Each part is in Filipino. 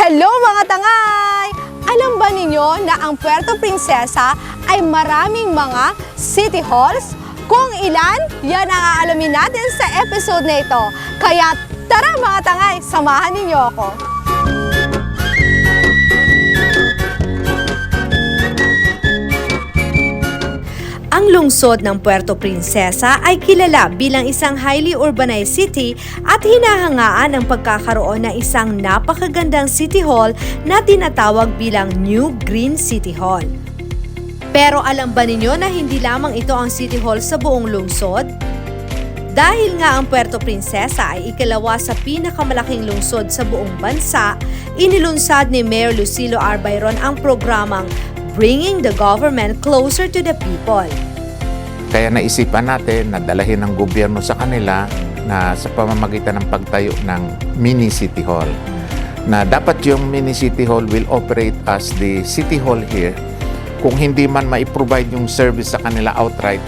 Hello mga tangay! Alam ba ninyo na ang Puerto Princesa ay maraming mga city halls? Kung ilan, yan ang aalamin natin sa episode na ito. Kaya tara mga tangay, samahan ninyo ako. Ang lungsod ng Puerto Princesa ay kilala bilang isang highly urbanized city at hinahangaan ang pagkakaroon ng isang napakagandang city hall na tinatawag bilang New Green City Hall. Pero alam ba ninyo na hindi lamang ito ang city hall sa buong lungsod? Dahil nga ang Puerto Princesa ay ikalawa sa pinakamalaking lungsod sa buong bansa, inilunsad ni Mayor Lucilo Arbairon ang programang Bringing the Government Closer to the People. Kaya naisipan natin na dalahin ng gobyerno sa kanila na sa pamamagitan ng pagtayo ng mini city hall. Na dapat yung mini city hall will operate as the city hall here. Kung hindi man ma-provide yung service sa kanila outright,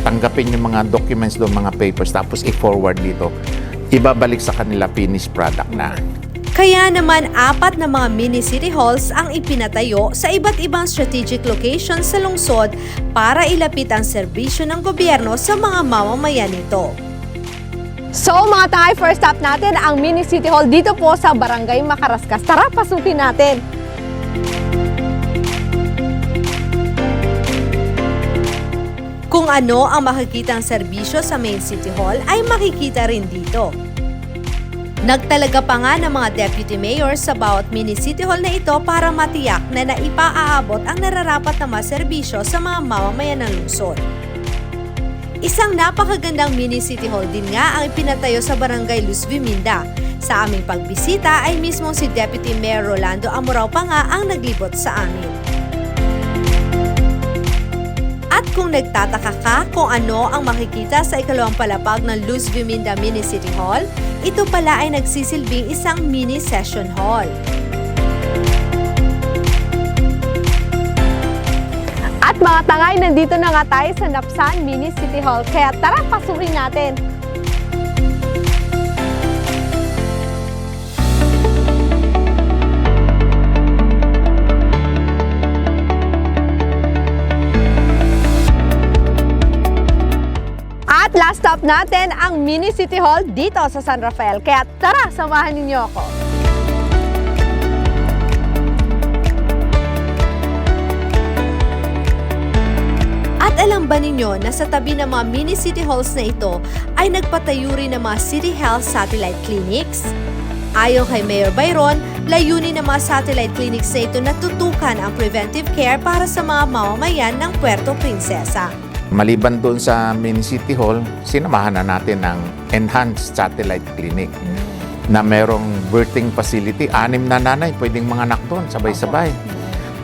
tanggapin yung mga documents doon, mga papers, tapos i-forward dito. Ibabalik sa kanila finished product na. Kaya naman apat na mga mini city halls ang ipinatayo sa iba't ibang strategic locations sa lungsod para ilapit ang serbisyo ng gobyerno sa mga mamamayan nito. So mga tangay, first stop natin ang mini city hall dito po sa Barangay Makaraskas. Tara, pasukin natin! Kung ano ang makikitang serbisyo sa main city hall ay makikita rin dito. Nagtalaga pa nga ng mga deputy mayor sa bawat mini city hall na ito para matiyak na naipaaabot ang nararapat na mga serbisyo sa mga mamamayan ng lungsod. Isang napakagandang mini city hall din nga ang ipinatayo sa barangay Luz Viminda. Sa aming pagbisita ay mismo si Deputy Mayor Rolando Amorao pa nga ang naglibot sa amin. At kung nagtataka ka kung ano ang makikita sa ikalawang palapag ng Luz Viminda Mini City Hall, ito pala ay nagsisilbing isang mini session hall. At mga tangay, nandito na nga tayo sa Napsan Mini City Hall. Kaya tara, pasukin natin. Stop natin ang Mini City Hall dito sa San Rafael. Kaya tara, samahan ninyo ako. At alam ba ninyo na sa tabi ng mga mini city halls na ito ay nagpatayo rin ng mga city health satellite clinics? Ayon kay Mayor Byron, layunin ng mga satellite clinics na ito na tutukan ang preventive care para sa mga mamamayan ng Puerto Princesa. Maliban doon sa mini city hall, sinamahan na natin ng enhanced satellite clinic na merong birthing facility. Anim na nanay pwedeng mga anak doon, sabay-sabay.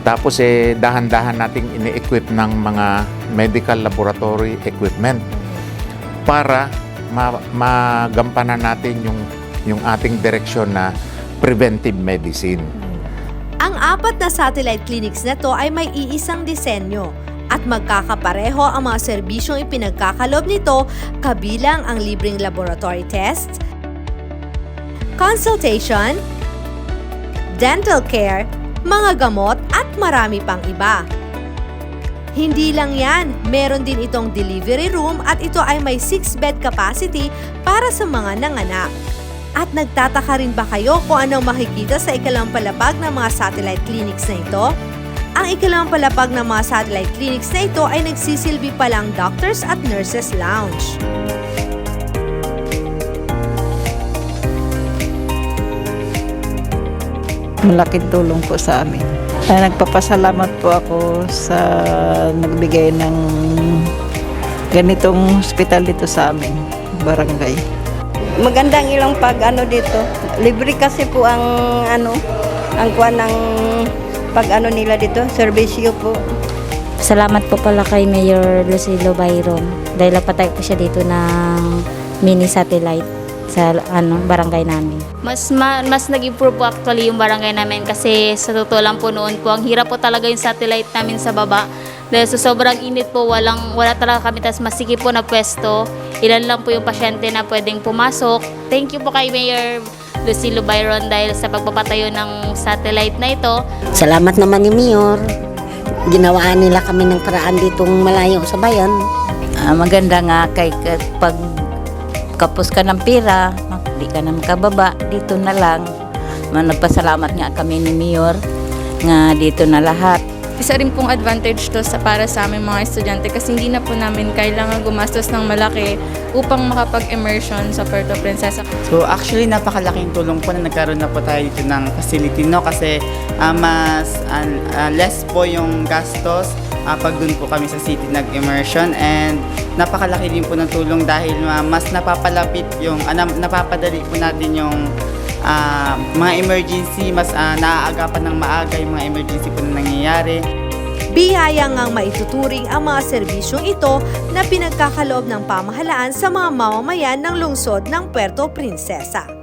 Tapos eh, dahan-dahan nating ini-equip ng mga medical laboratory equipment para ma- magampanan natin yung, yung ating direksyon na preventive medicine. Ang apat na satellite clinics na to ay may iisang disenyo at magkakapareho ang mga serbisyong ipinagkakalob nito kabilang ang libreng laboratory tests, consultation, dental care, mga gamot at marami pang iba. Hindi lang yan, meron din itong delivery room at ito ay may 6-bed capacity para sa mga nanganak. At nagtataka rin ba kayo kung anong makikita sa ikalawang palapag ng mga satellite clinics na ito? Ang ikalawang palapag ng mga satellite clinics na ito ay nagsisilbi palang Doctors at Nurses Lounge. malaking tulong po sa amin. Ay, nagpapasalamat po ako sa nagbigay ng ganitong hospital dito sa amin, barangay. magandang ilang pag ano dito. Libre kasi po ang ano, ang kuha ng pag ano nila dito, serbisyo po. Salamat po pala kay Mayor Lucilo Byron dahil napatay po siya dito ng mini satellite sa ano barangay namin. Mas ma- mas nag-improve po actually yung barangay namin kasi sa totoo lang po noon po, ang hirap po talaga yung satellite namin sa baba. Dahil sa sobrang init po, walang, wala talaga kami, tas masikip po na pwesto. Ilan lang po yung pasyente na pwedeng pumasok. Thank you po kay Mayor Lucilo Byron dahil sa pagpapatayo ng satellite na ito. Salamat naman ni Mayor. Ginawaan nila kami ng paraan ditong malayo sa bayan. Ah, maganda nga kay ka- pag kapos ka ng pira, di ka na makababa, dito na lang. Nagpasalamat nga kami ni Mayor nga dito na lahat. Isa rin pong advantage to sa para sa aming mga estudyante kasi hindi na po namin kailangan gumastos ng malaki upang makapag-immersion sa Puerto Princesa. So actually napakalaking tulong po na nagkaroon na po tayo dito ng facility no kasi ah, mas ah, ah, less po yung gastos ah, pag dun po kami sa city nag-immersion and napakalaki din po ng tulong dahil ah, mas napapalapit yung na- napapadali po natin yung ah, mga emergency mas ah, naaagapan ng maaga yung mga emergency po na nangyayari. Biyaya ngang maituturing ang mga serbisyong ito na pinagkakaloob ng pamahalaan sa mga mamamayan ng lungsod ng Puerto Princesa.